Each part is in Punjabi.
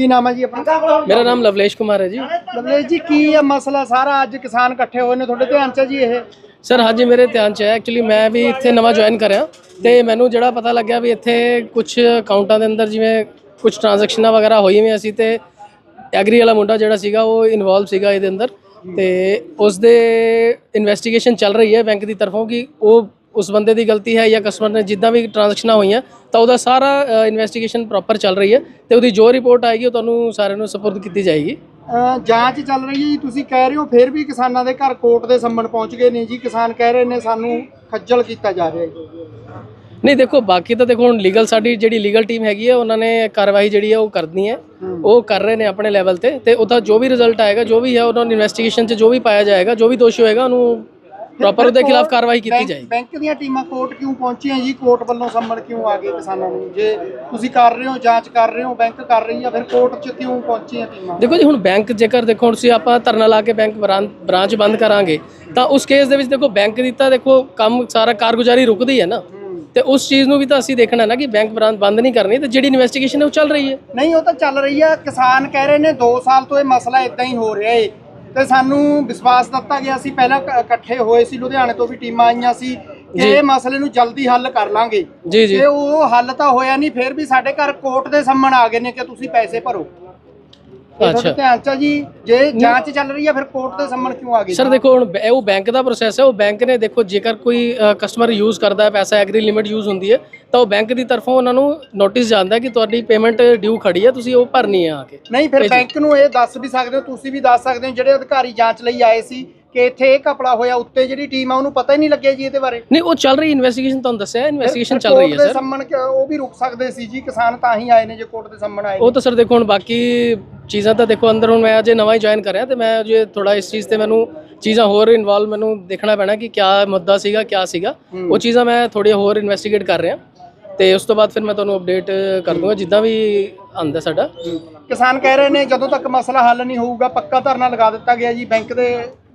ਕੀ ਨਾਮ ਹੈ ਜੀ ਆਪਣਾ? ਮੇਰਾ ਨਾਮ ਲਵਲੇਸ਼ ਕੁਮਾਰ ਹੈ ਜੀ। ਲਵਲੇਸ਼ ਜੀ ਕੀ ਹੈ ਮਸਲਾ ਸਾਰਾ? ਅੱਜ ਕਿਸਾਨ ਇਕੱਠੇ ਹੋਏ ਨੇ ਤੁਹਾਡੇ ਧਿਆਨ 'ਚ ਜੀ ਇਹ? ਸਰ ਹਾਂਜੀ ਮੇਰੇ ਧਿਆਨ 'ਚ ਹੈ। ਐਕਚੁਅਲੀ ਮੈਂ ਵੀ ਇੱਥੇ ਨਵਾਂ ਜੁਆਇਨ ਕਰਿਆ ਤੇ ਮੈਨੂੰ ਜਿਹੜਾ ਪਤਾ ਲੱਗਿਆ ਵੀ ਇੱਥੇ ਕੁਝ ਅਕਾਊਂਟਾਂ ਦੇ ਅੰਦਰ ਜਿਵੇਂ ਕੁਝ ਟ੍ਰਾਂਜੈਕਸ਼ਨਾਂ ਵਗੈਰਾ ਹੋਈਆਂ ਸੀ ਤੇ ਐਗਰੀ ਵਾਲਾ ਮੁੰਡਾ ਜਿਹੜਾ ਸੀਗਾ ਉਹ ਇਨਵੋਲਵ ਸੀਗਾ ਇਹਦੇ ਅੰਦਰ ਤੇ ਉਸ ਦੇ ਇਨਵੈਸਟੀਗੇਸ਼ਨ ਚੱਲ ਰਹੀ ਹੈ ਬੈਂਕ ਦੀ ਤਰਫੋਂ ਕਿ ਉਹ ਉਸ ਬੰਦੇ ਦੀ ਗਲਤੀ ਹੈ ਜਾਂ ਕਸਟਮਰ ਨੇ ਜਿੱਦਾਂ ਵੀ ਟ੍ਰਾਂਜੈਕਸ਼ਨਾਂ ਹੋਈਆਂ ਤਾਂ ਉਹਦਾ ਸਾਰਾ ਇਨਵੈਸਟੀਗੇਸ਼ਨ ਪ੍ਰੋਪਰ ਚੱਲ ਰਹੀ ਹੈ ਤੇ ਉਹਦੀ ਜੋ ਰਿਪੋਰਟ ਆਏਗੀ ਉਹ ਤੁਹਾਨੂੰ ਸਾਰਿਆਂ ਨੂੰ ਸਪੁਰਦ ਕੀਤੀ ਜਾਏਗੀ। ਜਾਂਚ ਚੱਲ ਰਹੀ ਹੈ ਜੀ ਤੁਸੀਂ ਕਹਿ ਰਹੇ ਹੋ ਫਿਰ ਵੀ ਕਿਸਾਨਾਂ ਦੇ ਘਰ ਕੋਰਟ ਦੇ ਸੰਮਣ ਪਹੁੰਚ ਗਏ ਨੇ ਜੀ ਕਿਸਾਨ ਕਹਿ ਰਹੇ ਨੇ ਸਾਨੂੰ ਖੱਜਲ ਕੀਤਾ ਜਾ ਰਿਹਾ ਹੈ ਨਹੀਂ ਦੇਖੋ ਬਾਕੀ ਤਾਂ ਦੇਖੋ ਹੁਣ ਲੀਗਲ ਸਾਡੀ ਜਿਹੜੀ ਲੀਗਲ ਟੀਮ ਹੈਗੀ ਹੈ ਉਹਨਾਂ ਨੇ ਕਾਰਵਾਈ ਜਿਹੜੀ ਹੈ ਉਹ ਕਰਨੀ ਹੈ। ਉਹ ਕਰ ਰਹੇ ਨੇ ਆਪਣੇ ਲੈਵਲ ਤੇ ਤੇ ਉਹਦਾ ਜੋ ਵੀ ਰਿਜ਼ਲਟ ਆਏਗਾ ਜੋ ਵੀ ਹੈ ਉਹਨਾਂ ਦੀ ਇਨਵੈਸਟੀਗੇਸ਼ਨ 'ਚ ਜੋ ਵੀ ਪਾਇਆ ਜਾਏਗਾ ਜੋ ਵੀ ਦੋਸ਼ੀ ਹੋਏਗਾ ਉਹਨੂੰ ਪ੍ਰੋਪਰ ਉਹਦੇ ਖਿਲਾਫ ਕਾਰਵਾਈ ਕੀਤੀ ਜਾਏਗੀ। ਬੈਂਕ ਦੀਆਂ ਟੀਮਾਂ ਕੋਰਟ ਕਿਉਂ ਪਹੁੰਚੀਆਂ ਜੀ? ਕੋਰਟ ਵੱਲੋਂ ਸੰਮਣ ਕਿਉਂ ਆ ਗਏ ਕਿਸਾਨਾਂ ਨੂੰ? ਜੇ ਤੁਸੀਂ ਕਰ ਰਹੇ ਹੋ ਜਾਂਚ ਕਰ ਰਹੇ ਹੋ ਬੈਂਕ ਕਰ ਰਹੀ ਹੈ ਫਿਰ ਕੋਰਟ 'ਚ ਕਿਉਂ ਪਹੁੰਚੀਆਂ ਟੀਮਾਂ? ਦੇਖੋ ਜੀ ਹੁਣ ਬੈਂਕ ਜੇਕਰ ਦੇਖੋ ਹੁਣ ਤੁਸੀਂ ਆਪਾਂ ਧਰਨਾ ਲਾ ਕੇ ਬੈਂਕ ਬਰਾਂ- ਬ੍ਰਾਂਚ ਬੰਦ ਕਰਾਂਗੇ ਤਾਂ ਉਸ ਕੇਸ ਦੇ ਵਿੱਚ ਦੇਖੋ ਬੈਂਕ ਦੀ ਤਾਂ ਦੇਖੋ ਕੰਮ ਸਾਰਾ ਕਾਰਗੁਜ਼ਾਰੀ ਰੁਕਦੀ ਹੈ ਨਾ। ਤੇ ਉਸ ਚੀਜ਼ ਨੂੰ ਵੀ ਤਾਂ ਅਸੀਂ ਦੇਖਣਾ ਨਾ ਕਿ ਬੈਂਕ ਬ੍ਰਾਂਚ ਬੰਦ ਨਹੀਂ ਕਰਨੀ ਤੇ ਜਿਹੜੀ ਇਨਵੈਸਟੀਗੇਸ਼ਨ ਹੈ ਉਹ ਚੱਲ ਰਹੀ ਹੈ। ਨਹੀਂ ਉਹ ਤਾਂ ਚੱਲ ਰਹੀ ਹੈ ਕਿਸਾਨ ਕਹਿ ਰਹੇ ਨੇ 2 ਸਾਲ ਤੋਂ ਇਹ ਮਸਲਾ ਇਦਾਂ ਹੀ ਹੋ ਰਿਹਾ ਏ। ਤੇ ਸਾਨੂੰ ਵਿਸ਼ਵਾਸ ਦਿੱਤਾ ਗਿਆ ਸੀ ਪਹਿਲਾਂ ਕ- ਇਕੱਠੇ ਹੋਏ ਸੀ ਲੁਧਿਆਣੇ ਤੋਂ ਵੀ ਟੀਮਾਂ ਆਈਆਂ ਸੀ ਕਿ ਇਹ ਮਸਲੇ ਨੂੰ ਜਲਦੀ ਹੱਲ ਕਰ ਲਾਂਗੇ। ਜੀ ਜੀ। ਤੇ ਉਹ ਹੱਲ ਤਾਂ ਹੋਇਆ ਨਹੀਂ ਫਿਰ ਵੀ ਸਾਡੇ ਘਰ ਕੋਰਟ ਦੇ ਸੰਮਣ ਆ ਗਏ ਨੇ ਕਿ ਤੁਸੀਂ ਪੈਸੇ ਭਰੋ। ਅੱਛਾ। ਧਿਆਨ ਚ ਆ ਜੀ ਜੇ ਜਾਂਚ ਚੱਲ ਰਹੀ ਹੈ ਫਿਰ ਕੋਰਟ ਦੇ ਸੰਮਣ ਕਿਉਂ ਆ ਗਏ ਸਰ ਦੇਖੋ ਹੁਣ ਬੈ- ਉਹ ਬੈਂਕ ਦਾ ਪ੍ਰੋਸੈਸ ਹੈ ਉਹ ਬੈਂਕ ਨੇ ਦੇਖੋ ਜੇਕਰ ਕੋਈ ਕਸਟਮਰ ਯੂਜ਼ ਕਰਦਾ ਹੈ ਪੈਸਾ ਐਗਰੀ ਲਿਮਿਟ ਯੂਜ਼ ਹੁੰਦੀ ਹੈ ਤਾਂ ਉਹ ਬੈਂਕ ਦੀ ਤਰਫੋਂ ਉਹਨਾਂ ਨੂੰ ਨੋਟਿਸ ਜਾਂਦਾ ਹੈ ਕਿ ਤੁਹਾਡੀ ਪੇਮੈਂਟ ਡਿਊ ਖੜੀ ਹੈ ਤੁਸੀਂ ਉਹ ਭਰਨੀ ਹੈ ਆ ਕੇ। ਨਹੀਂ ਫਿਰ ਬੈਂਕ ਨੂੰ ਇਹ ਦੱਸ ਵੀ ਸਕਦੇ ਹੋ ਤੁਸੀਂ ਵੀ ਦੱਸ ਸਕਦੇ ਹੋ ਜਿਹੜੇ ਅਧਿਕਾਰੀ ਜਾਂਚ ਲਈ ਆਏ ਸੀ ਕਿ ਇੱਥੇ ਇਹ ਕਪੜਾ ਹੋਇਆ ਉੱਤੇ ਜਿਹੜੀ ਟੀਮ ਆ ਉਹਨੂੰ ਪਤਾ ਹੀ ਨਹੀਂ ਲੱਗਿਆ ਜੀ ਇਹਦੇ ਬਾਰੇ। ਨਹੀਂ ਉਹ ਚੱਲ ਰਹੀ ਇਨਵੈਸਟੀਗੇਸ਼ਨ ਤੁਹਾਨੂੰ ਦੱਸਿਆ ਇਨਵੈਸਟੀਗੇਸ਼ਨ ਚੱਲ ਰਹੀ ਹੈ ਕੋਰਟ ਦੇ ਸਰ ਸੰਮਣ ਕਿ- ਉਹ ਵੀ ਰੁਕ ਸਕਦੇ ਸੀ ਜੀ ਕਿਸਾਨ ਤਾਂ ਹੀ ਆਏ ਨੇ ਜੇ ਕੋਰਟ ਦੇ ਸੰਮਣ ਆਏ ਉਹ ਤਾਂ ਸਰ ਦੇਖੋ ਹੁਣ ਬਾਕੀ ਚੀਜ਼ਾਂ ਤਾਂ ਦੇਖੋ ਅੰਦਰ ਹੁਣ ਮੈਂ ਅਜੇ ਨਵਾਂ ਹੀ ਜੁਆਇਨ ਕਰਿਆ ਤੇ ਮੈਂ ਅਜੇ ਥੋੜਾ ਇਸ ਚੀਜ਼ ਤੇ ਮੈਨੂੰ ਚੀਜ਼ਾਂ ਹੋਰ ਇਨਵੋਲਵ ਮੈਨੂੰ ਦੇਖਣਾ ਪੈਣਾ ਕਿ ਕਿਆ ਮੁੱਦਾ ਸੀਗਾ ਕਿਆ ਸੀਗਾ। ਉਹ ਚੀਜ਼ਾਂ ਮੈਂ ਥੋੜੀ ਹੋਰ ਇਨਵੈਸਟੀਗੇਟ ਕਰ ਰਿਹਾ। ਤੇ ਉਸ ਤੋਂ ਬਾਅਦ ਫਿਰ ਮੈਂ ਤੁਹਾਨੂੰ ਅਪਡੇਟ ਕਰ ਦੂੰਗਾ ਜਿੱਦਾਂ ਵੀ ਆਂਦਾ ਸਾਡਾ। ਕਿਸਾਨ ਕਹਿ ਰਹੇ ਨੇ ਜਦੋਂ ਤੱਕ ਮਸਲਾ ਹੱਲ ਨਹੀਂ ਹੋਊਗਾ ਪੱਕਾ ਧਰਨਾ ਲਗਾ ਦਿੱਤਾ ਗਿਆ ਜੀ ਬੈਂਕ ਦੇ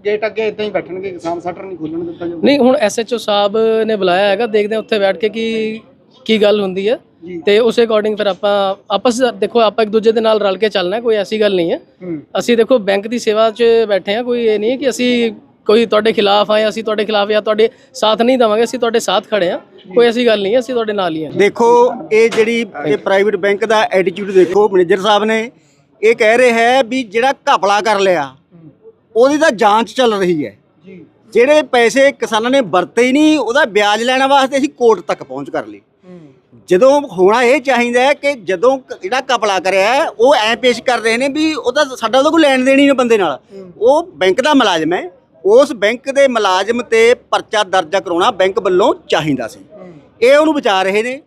ਗੇਟ ਅੱਗੇ ਇਦਾਂ ਹੀ ਬੈਠਣਗੇ ਕਿਸਾਨ ਸ਼ਟਰ ਨਹੀਂ ਖੋਲਣ ਦਿੱਤਾ ਜਾਊਗਾ। ਨਹੀਂ ਹੁਣ ਐਸਐਚਓ ਸਾਹਿਬ ਨੇ ਬੁਲਾਇਆ ਹੈਗਾ ਦੇਖਦੇ ਉੱਥੇ ਬੈਠ ਕੇ ਕੀ ਕੀ ਗੱਲ ਹੁੰਦੀ ਹੈ। ਤੇ ਉਸੇ ਅਕੋਰਡਿੰਗ ਫਿਰ ਆਪਾਂ ਆਪਸ ਦੇਖੋ ਆਪਾਂ ਇੱਕ ਦੂਜੇ ਦੇ ਨਾਲ ਰਲ ਕੇ ਚੱਲਣਾ ਕੋਈ ਐਸੀ ਗੱਲ ਨਹੀਂ ਹੈ। ਅਸੀਂ ਦੇਖੋ ਬੈਂਕ ਦੀ ਸੇਵਾ 'ਚ ਬੈਠੇ ਹਾਂ ਕੋਈ ਇਹ ਨਹੀਂ ਕਿ ਅਸੀਂ ਕੋਈ ਤੁਹਾਡੇ ਖਿਲਾਫ ਆਏ ਅਸੀਂ ਤੁਹਾਡੇ ਖਿਲਾਫ ਜਾਂ ਤੁਹਾਡੇ ਸਾਥ ਨਹੀਂ ਦੇਵਾਂਗੇ ਅਸੀਂ ਤੁਹਾਡੇ ਸਾਥ ਖੜੇ ਹਾਂ। ਕੋਈ ਐਸੀ ਗੱਲ ਨਹੀਂ ਹੈ ਅਸੀਂ ਤੁਹਾਡੇ ਨਾਲ ਹੀ ਹਾਂ। ਦੇਖੋ ਇਹ ਜਿਹੜੀ ਇਹ ਪ੍ਰਾਈਵੇਟ ਬੈਂਕ ਦਾ ਐਟੀਟਿਊਡ ਦੇਖੋ ਮੈਨੇਜਰ ਸਾਹਿਬ ਨੇ ਇਹ ਕਹਿ ਰਹੇ ਹੈ ਵੀ ਜਿਹੜਾ ਘਪਲਾ ਕਰ ਲਿਆ ਉਹਦੀ ਤਾਂ ਜਾਂਚ ਚੱਲ ਰਹੀ ਹੈ। ਜੀ। ਜਿਹੜੇ ਪੈਸੇ ਕਿਸਾਨਾਂ ਨੇ ਵਰਤੇ ਹੀ ਨਹੀਂ ਉਹਦਾ ਵਿਆਜ ਲੈਣ ਵਾਸਤੇ ਅਸੀਂ ਕੋਰਟ ਤੱਕ ਪਹੁੰਚ ਕਰ ਲਈ। ਜਦੋਂ ਹੋਣਾ ਇਹ ਚਾਹੀਦਾ ਹੈ ਕਿ ਜਦੋਂ ਜਿਹੜਾ ਘਪਲਾ ਕਰਿਆ ਉਹ ਐ ਪੇਸ਼ ਕਰ ਰਹੇ ਨੇ ਵੀ ਉਹ ਤਾਂ ਸਾਡਾ ਉਹਦਾ ਕੋਈ ਲੈਣ ਦੇਣ ਹੀ ਨਹੀਂ ਬੰਦੇ ਨਾਲ। ਉਹ ਬੈਂਕ ਦਾ ਮੁਲਾਜ਼ਮ ਹੈ ਉਸ ਬੈਂਕ ਦੇ ਮੁਲਾਜ਼ਮ ਤੇ ਪਰਚਾ ਦਰਜ ਕਰਾਉਣਾ ਬੈਂਕ ਵੱਲੋਂ ਚਾਹੀਦਾ ਸੀ। ਇਹ ਉਹਨੂੰ ਬਚਾ ਰਹੇ ਨੇ।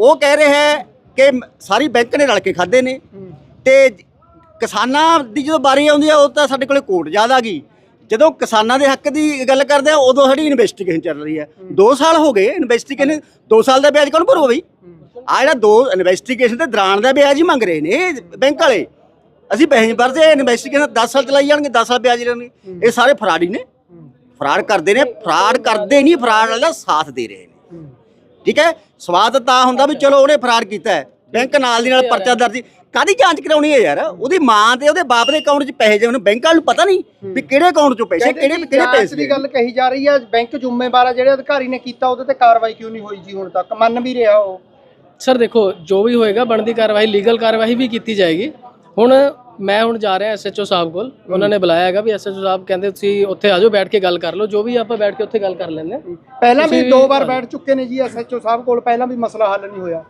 ਉਹ ਕਹਿ ਰਹੇ ਹੈ ਕਿ ਸਾਰੀ ਬੈਂਕ ਨੇ ਰਲ ਕੇ ਖਾਦੇ ਨੇ। ਤੇ ਕਿਸਾਨਾਂ ਦੀ ਜਦੋਂ ਵਾਰੀ ਆਉਂਦੀ ਹੈ ਉਹ ਤਾਂ ਸਾਡੇ ਕੋਲੇ ਕੋਰਟ ਆ ਗਈ। ਜਦੋਂ ਕਿਸਾਨਾਂ ਦੇ ਹੱਕ ਦੀ ਗੱਲ ਕਰਦੇ ਆ ਉਦੋਂ ਸਾਡੀ ਇਨਵੈਸਟੀਗੇਸ਼ਨ ਚੱਲ ਰਹੀ ਹੈ। 2 ਸਾਲ ਹੋ ਗਏ ਇਨਵੈਸਟੀਗੇਸ਼ਨ 2 ਸਾਲ ਦਾ ਵਿਆਜ ਕੌਣ ਭਰੋ ਬਈ? ਆ ਜਿਹੜਾ ਦੋ ਇਨਵੈਸਟੀਗੇਸ਼ਨ ਦੇ ਦੌਰਾਨ ਦਾ ਵਿਆਜ ਹੀ ਮੰਗ ਰਹੇ ਨੇ ਬੈਂਕ ਵਾਲੇ। ਅਸੀਂ ਪੈਸੇ ਨਹੀਂ ਭਰਦੇ ਇਨਵੈਸਟੀਗੇਸ਼ਨ 10 ਸਾਲ ਚਲਾਈ ਜਾਣਗੇ 10 ਸਾਲ ਵਿਆਜ ਲੈਣਗੇ। ਇਹ ਸਾਰੇ ਫਰਾਡ ਨੇ। ਫਰਾਡ ਕਰਦੇ ਨੇ ਫਰਾਡ ਕਰਦੇ ਨਹੀਂ ਫਰਾਡ ਵਾਲਾ ਸਾਥ ਦੇ ਰਹੇ ਨੇ। ਠੀਕ ਹੈ? ਸਵਾਦ ਤਾਂ ਹੁੰਦਾ ਵੀ ਚਲੋ ਉਹਨੇ ਫਰਾਡ ਕੀਤਾ ਬੈਂਕ ਨਾਲ ਦੀ ਨਾਲ ਪਰਚਾ ਦਰਜ ਕਾਦੀ ਜਾਂਚ ਕਰਾਉਣੀ ਹੈ ਯਾਰ? ਉਹਦੀ ਮਾਂ ਤੇ ਉਹਦੇ ਬਾਪ ਦੇ ਅਕਾਊਂਟ 'ਚ ਪੈਸੇ ਜਾਣ ਬੈਂਕ ਵਾਲ ਨੂੰ ਪਤਾ ਨਹੀਂ ਵੀ ਕਿਹੜੇ ਅਕਾਊਂਟ 'ਚੋਂ ਪੈਸੇ ਕਿਹੜੇ ਕਿਹੜੇ ਪੈਸੇ ਦੀ ਗੱਲ ਕਹੀ ਜਾ ਰਹੀ ਹੈ ਬੈਂਕ ਜ਼ਿੰਮੇਵਾਰ ਆ ਜਿਹੜੇ ਅਧਿਕਾਰੀ ਨੇ ਕੀਤਾ ਉਹਦੇ ਤੇ ਕਾਰਵਾਈ ਕਿਉਂ ਨਹੀਂ ਹੋਈ ਜੀ ਹੁਣ ਤੱਕ? ਮੰਨ ਵੀ ਰਿਹਾ ਉਹ। ਸਰ ਦੇਖੋ ਜੋ ਵੀ ਹੋਏਗਾ ਬਣਦੀ ਕਾਰਵਾਈ ਲੀਗਲ ਕਾਰਵਾਈ ਵੀ ਕੀਤੀ ਜਾਏਗੀ। ਹੁਣ ਮੈਂ ਹੁਣ ਜਾ ਰਿਹਾ ਐਸਐਚਓ ਸਾਹਿਬ ਕੋਲ। ਉਹਨਾਂ ਨੇ ਬੁਲਾਇਆ ਹੈਗਾ ਵੀ ਐਸਐਚਓ ਸਾਹਿਬ ਕਹਿੰਦੇ ਤੁਸੀਂ ਉੱਥੇ ਆ ਜਾਓ ਬੈਠ ਕੇ ਗੱਲ ਕਰ ਲਓ। ਜੋ ਵੀ ਆਪਾਂ ਬੈਠ ਕੇ ਉੱਥੇ ਗੱਲ ਕਰ ਲੈਂਦੇ ਪਹਿਲਾਂ ਵੀ ਦੋ ਵਾਰ ਬੈਠ ਚੁੱਕੇ ਨੇ ਜੀ ਐਸਐਚਓ ਸਾਹਿਬ ਕੋਲ ਪਹਿਲਾਂ ਵੀ ਮਸਲਾ ਹੱਲ ਨਹੀਂ ਹੋਇਆ।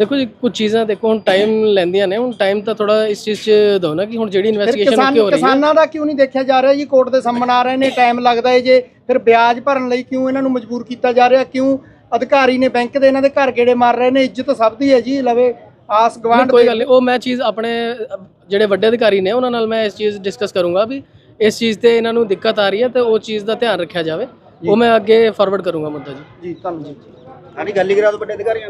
ਦੇਖੋ ਜੀ ਕੁਝ ਚੀਜ਼ਾਂ ਦੇਖੋ ਹੁਣ ਟਾਈਮ ਲੈਂਦੀਆਂ ਨੇ ਹੁਣ ਟਾਈਮ ਤਾਂ ਥੋੜਾ ਇਸ ਚੀਜ਼ 'ਚ ਦਿਓ ਨਾ ਕਿ ਹੁਣ ਜਿਹੜੀ ਇਨਵੈਸਟੀਗੇਸ਼ਨ ਹੋ ਰਹੀ ਹੈ। ਕਿਸਾਨਾਂ ਦਾ ਕਿਉਂ ਨਹੀਂ ਦੇਖਿਆ ਜਾ ਰਿਹਾ ਜੀ? ਕੋਰਟ ਦੇ ਸਾਹਮਣੇ ਆ ਰਹੇ ਨੇ ਟਾਈਮ ਲੱਗਦਾ ਹੈ ਜੇ। ਫਿਰ ਵਿਆਜ ਭਰਨ ਲਈ ਕਿਉਂ ਇਹਨਾਂ ਨੂੰ ਮਜਬੂਰ ਕੀਤਾ ਜਾ ਰਿਹਾ? ਕਿਉਂ ਅਧਿਕਾਰੀ ਨੇ ਬੈਂਕ ਦੇ ਇਹਨਾਂ ਦੇ ਘਰ ਗੇੜੇ ਮਾਰ ਰਹੇ ਨੇ? ਇੱਜ਼ਤ ਸਭ ਦੀ ਹੈ ਜੀ ਲਵੇ ਆਸ ਗਵਾਂਢ ਕੋਈ ਗੱਲ ਨਹੀਂ ਉਹ ਮੈਂ ਚੀਜ਼ ਆਪਣੇ ਜਿਹੜੇ ਵੱਡੇ ਅਧਿਕਾਰੀ ਨੇ ਉਹਨਾਂ ਨਾਲ ਮੈਂ ਇਸ ਚੀਜ਼ ਡਿਸਕਸ ਕਰੂੰਗਾ ਵੀ ਇਸ ਚੀਜ਼ ਤੇ ਇਹਨਾਂ ਨੂੰ ਦਿੱਕਤ ਆ ਰਹੀ ਹੈ ਤੇ ਉਹ ਚੀਜ਼ ਦਾ ਧਿਆਨ ਰੱਖਿਆ ਜਾਵੇ। ਉਹ ਮੈਂ ਅੱਗੇ ਫਾਰਵਰਡ ਕਰੂੰਗਾ ਮੁੱਦਾ ਜੀ। ਜੀ ਧੰਨਵਾਦ ਜੀ। ਸਾਡੀ ਗੱਲ ਹੀ ਕਰਾ ਦੋ ਵੱਡੇ ਅਧਿਕਾਰੀਆਂ।